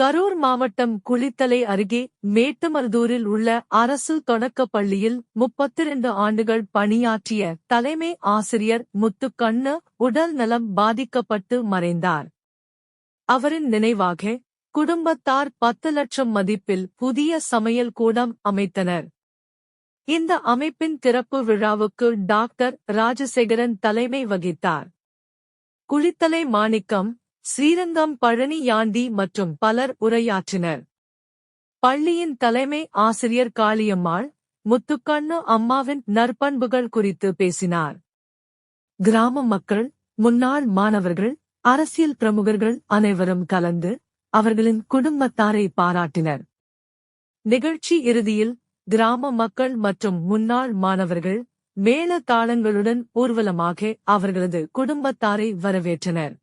கரூர் மாவட்டம் குளித்தலை அருகே மேட்டுமருதூரில் உள்ள அரசு தொடக்கப் பள்ளியில் முப்பத்திரண்டு ஆண்டுகள் பணியாற்றிய தலைமை ஆசிரியர் முத்துக்கண்ணு உடல் நலம் பாதிக்கப்பட்டு மறைந்தார். அவரின் நினைவாக குடும்பத்தார் பத்து லட்சம் மதிப்பில் புதிய சமையல் கூடம் அமைத்தனர். இந்த அமைப்பின் திறப்பு விழாவுக்கு டாக்டர் ராஜசேகரன் தலைமை வகித்தார். குளித்தலை மாணிக்கம் ஸ்ரீரங்கம் பழனி யாண்டி மற்றும் பலர் உரையாற்றினர். பள்ளியின் தலைமை ஆசிரியர் காளியம்மாள் முத்துக்கண்ணு அம்மாவின் நற்பண்புகள் குறித்து பேசினார். கிராம மக்கள் முன்னாள் மாணவர்கள் அரசியல் பிரமுகர்கள் அனைவரும் கலந்து அவர்களின் குடும்பத்தாரை பாராட்டினர். நிகழ்ச்சி இறுதியில் கிராம மக்கள் மற்றும் முன்னாள் மாணவர்கள் மேள தாளங்களுடன் ஊர்வலமாக அவர்களது குடும்பத்தாரை வரவேற்றனர்.